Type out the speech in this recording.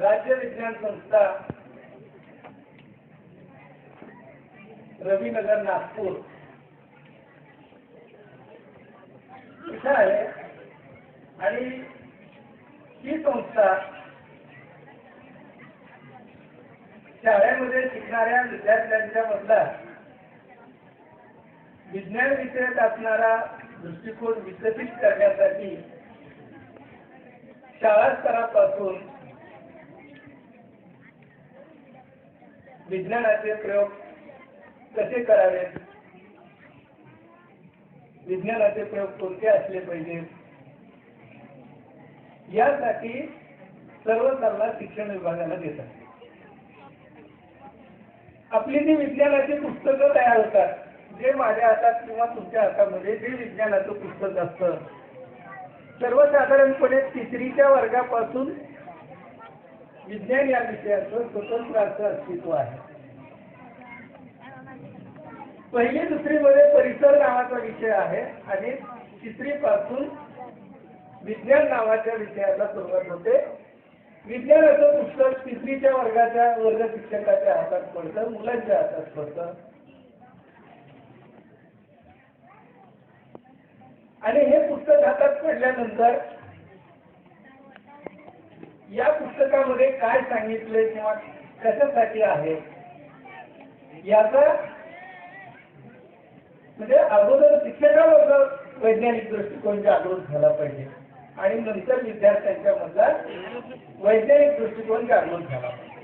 राज्य विज्ञान संस्था रविनगर नागपूर. इथं आहे. आणि ही संस्था शाळेमध्ये शिकणाऱ्या विद्यार्थ्यांच्या मधला विज्ञान विषयात असणारा दृष्टिकोन विकसित करण्यासाठी शाळा स्तरापासून विज्ञानाचे प्रयोग कसे करावेत विज्ञानाचे प्रयोग कोणते असले पाहिजेत यासाठी सर्व सल्ला शिक्षण विभागाला देतात. आपली जी विज्ञानाची पुस्तकं तयार होतात जे माझ्या हातात किंवा तुमच्या हातामध्ये जे विज्ञानाचं पुस्तक असतं सर्वसाधारणपणे तिसरीच्या वर्गापासून विज्ञान या विषयाचं स्वतंत्र असं अस्तित्व आहे. पहिली दुसरी मध्ये परिसर नावाचा विषय आहे आणि तिसरीपासून विज्ञान नावाच्या विषयाला सुरुवात होते. विज्ञानाचं पुस्तक तिसरीच्या वर्गाच्या वर्ग शिक्षकाच्या हातात पडतं मुलांच्या हातात पडतं. आणि हे पुस्तक हातात पडल्यानंतर या पुस्तकामध्ये काय सांगितले किंवा कशासाठी आहे? याचा म्हणजे अगोदर शिक्षकाबद्दल वैज्ञानिक दृष्टिकोन जागृत झाला पाहिजे. आणि नंतर विद्यार्थ्यांच्या मधला वैज्ञानिक दृष्टिकोन जागृत झाला पाहिजे.